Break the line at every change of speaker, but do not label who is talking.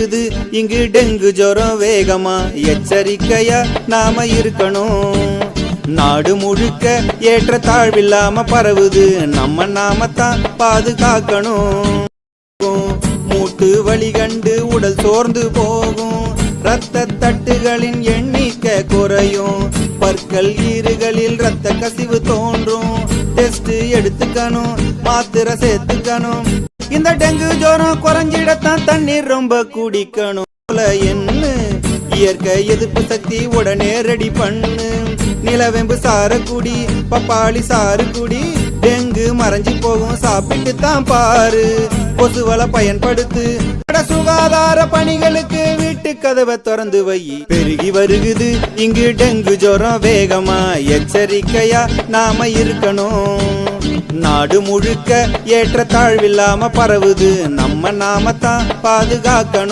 வருகுது இங்கு டெங்கு ஜுரம் வேகமா. எச்சரிக்கையா நாம இருக்கணும். நாடு முழுக்க ஏற்ற தாழ்வில்லாம பரவுது. நம்ம நாம தான் பாதுகாக்கணும். மூட்டு வழி கண்டு உடல் சோர்ந்து போகும். ரத்த தட்டுகளின் எண்ணிக்கை குறையும். பற்கள் ஈறுகளில் ரத்த கசிவு தோன்றும். டெஸ்ட் எடுத்துக்கணும் மாத்திரை சேர்த்துக்கணும். இந்த டெங்கு ஜுரம் குறைஞ்சிடத்தான் தண்ணீர் ரொம்ப குடிக்கணும் போல என்ன? இயற்கை எதிர்ப்பு சக்தி உடனே ரெடி பண்ணு. நிலவெம்பு சாறு குடி பப்பாளி சாறு குடி. டெங்கு மறைஞ்சு போகும் சாப்பிட்டு தான் பாரு. கொசுவலை பயன்படுத்து. சுகாதார பணிகளுக்கு வீட்டு கதவை திறந்து வை. பெருகி வருகுது இங்கு டெங்கு ஜோரம் வேகமா. எச்சரிக்கையா நாம இருக்கணும். நாடு முழுக்க ஏற்ற தாழ்வில்லாம பரவுது. நம்ம நாமத்தான் பாதுகாக்கணும்.